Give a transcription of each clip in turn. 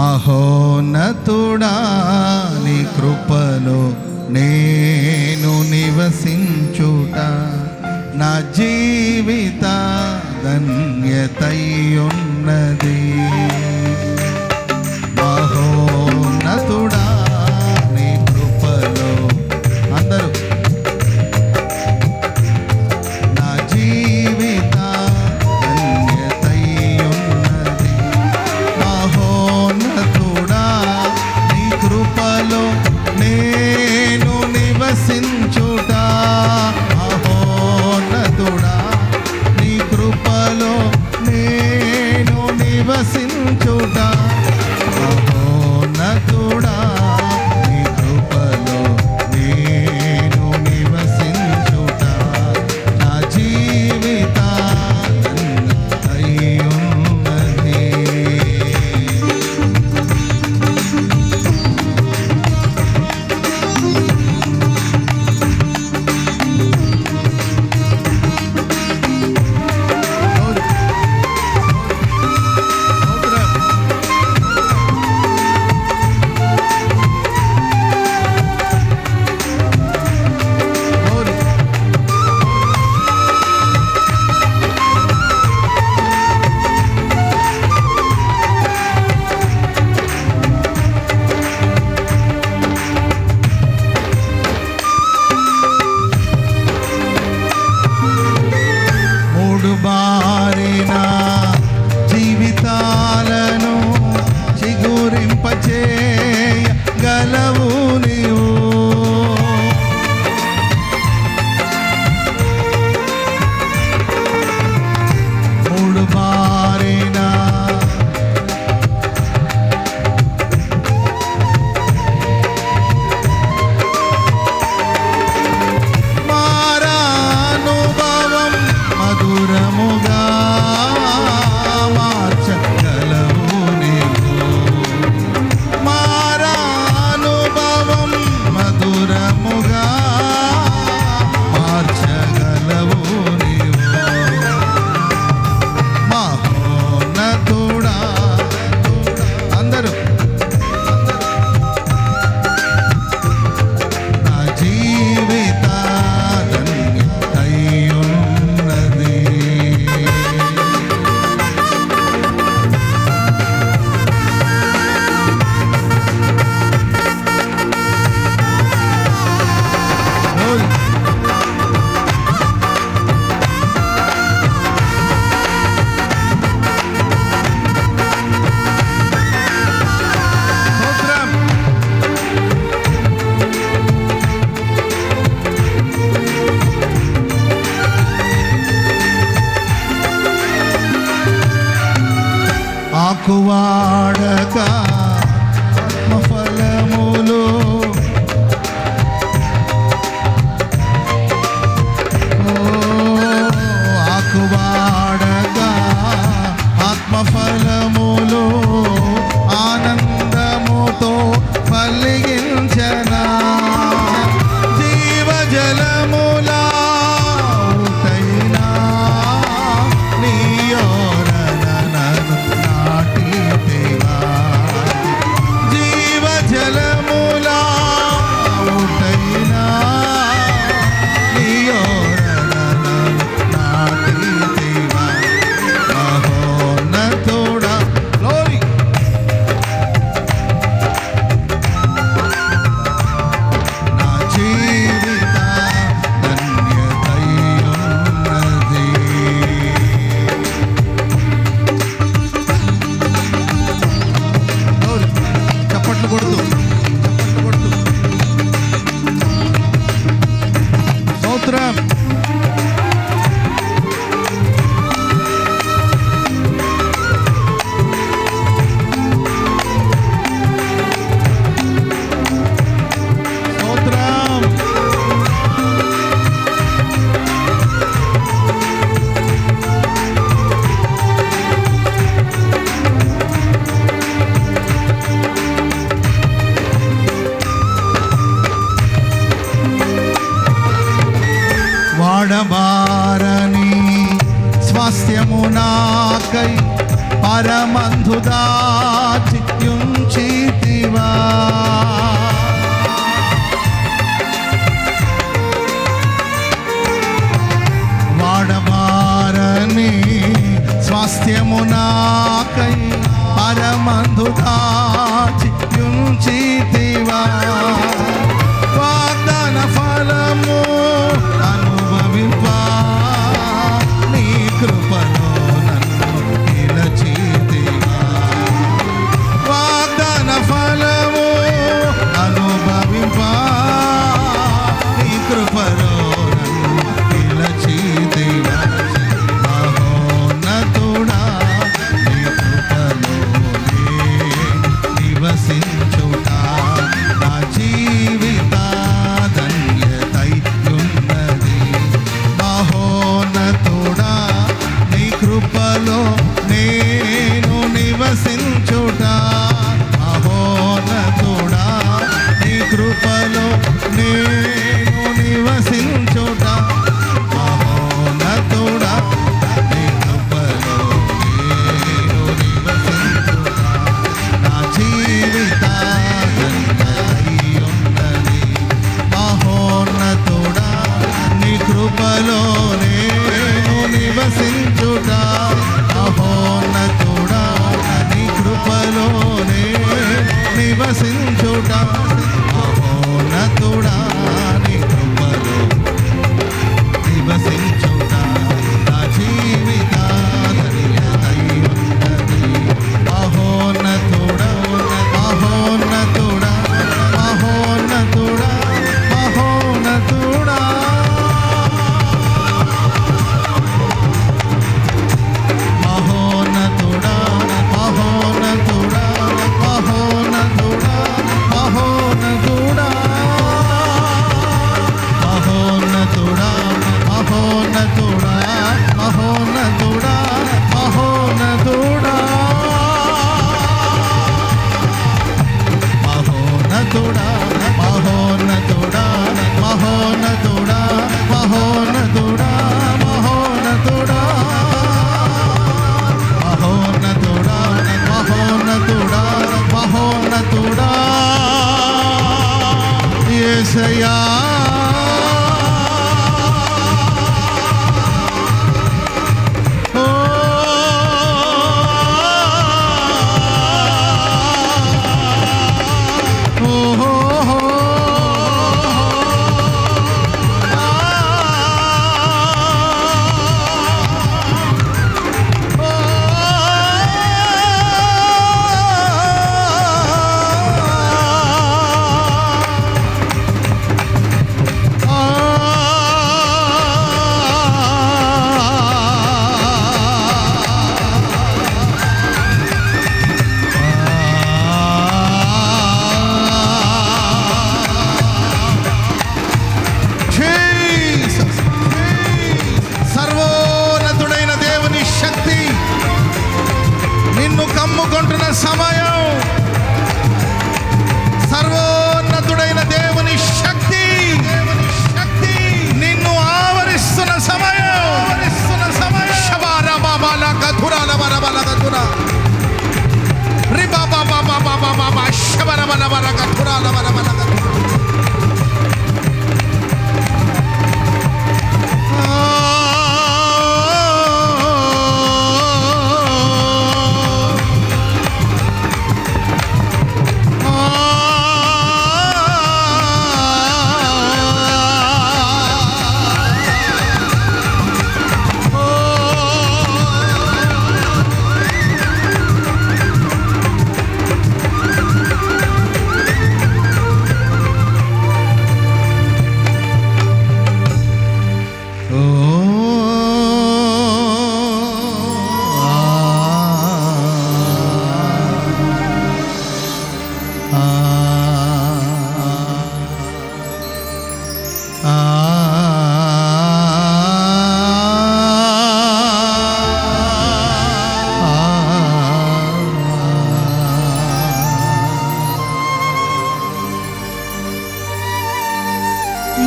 మహోన్నతుడా నీ కృపలో నేను నివసించుట నా జీవిత ధన్యతయున్నది kuwaadaka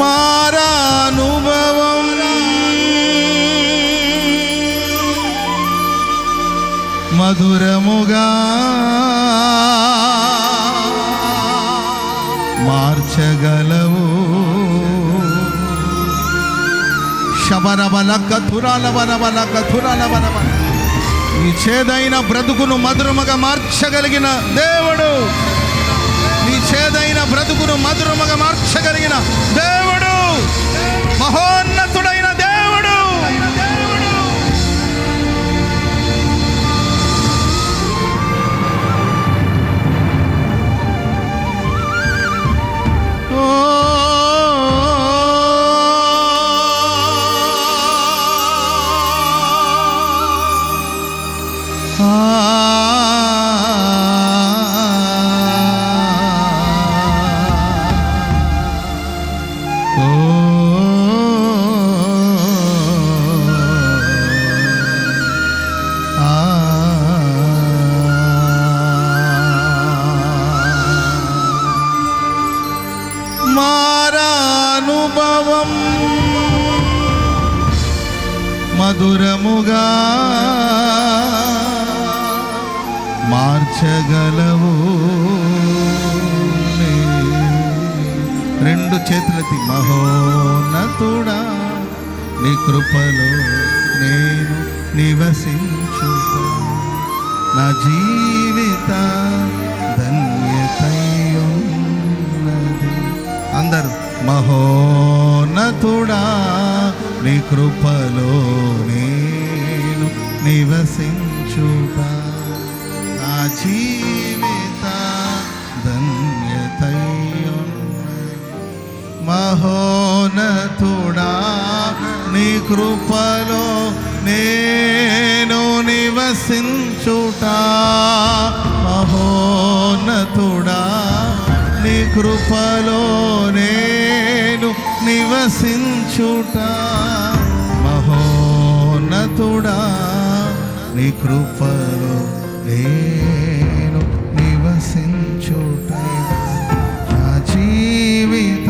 కుమారానుభవం మధురముగా మార్చగలవు. శబరబలక తురాలబలబలక తురాలబలబల ఈ చేదైన బ్రతుకును మధురముగా మార్చగలిగిన దేవుడు నీ చేదైన బ్రతుకును మధురముగా మార్చగలిగిన దేవుడు. మహోన్నతుడైన దేవుడు. మారానుభవం మార్చగలవు రెండు చేతులకి మహోన్నతుడా నీ కృపలో నేను నివసించు నా జీవిత ధన్యతయున్నది. అందరూ మహోన్నతుడా నీ కృపలో నేను నివసించుగా జీవిత ధన్యతయున్నది మహోన్నతుడా నీ కృపలో నేను నివసించుట. మహోనతుడా నీ కృపలో నేను నివసించుట. మహోనతుడా నీ కృపలో నేను నివసించుట నా జీవిత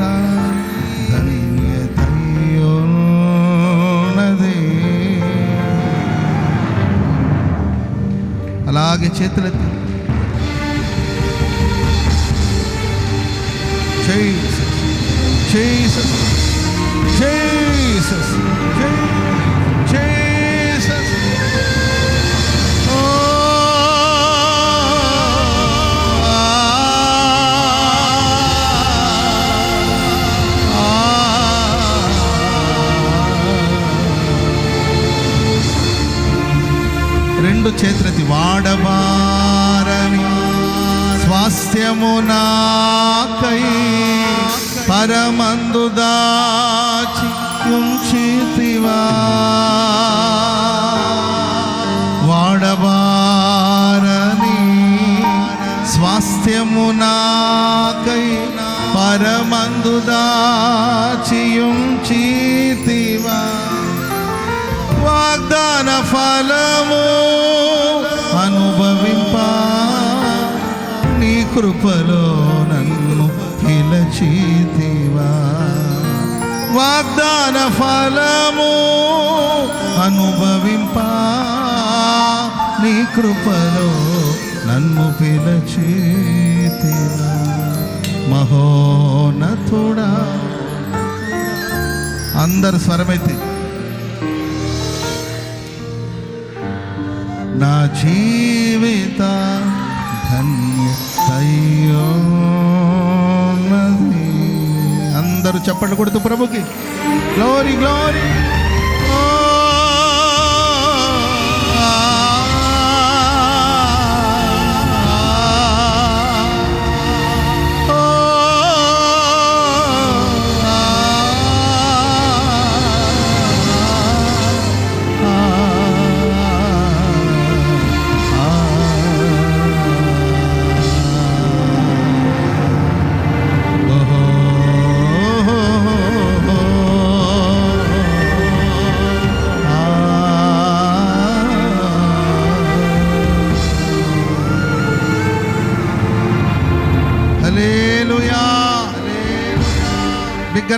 ధన్యతయున్నది అలాగే చేతులెత్తి Jesus, Jesus, Jesus, Jesus. రెండు చేతులది వాడబారని స్వాస్థ్యము నాకై పరమందు దాచి ఉంచితివా. వాడబారని స్వాస్థ్యము నాకై పరమందు దాచియుం చీతివా వాగ్దాన ఫలము కృపలో నన్ను పిలచితివా వాగ్దాన ఫలము అనుభవింప? నీ కృపలో నన్ను పిలచితివా? మహోనతుడా అందరు స్వరమైతే నా జీవిత ధన్యతయోన్నది అందరూ చప్పట్లు కొడుతూ ప్రభుకి. Glory glory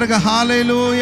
బిగ్గరగా హాలేలుయా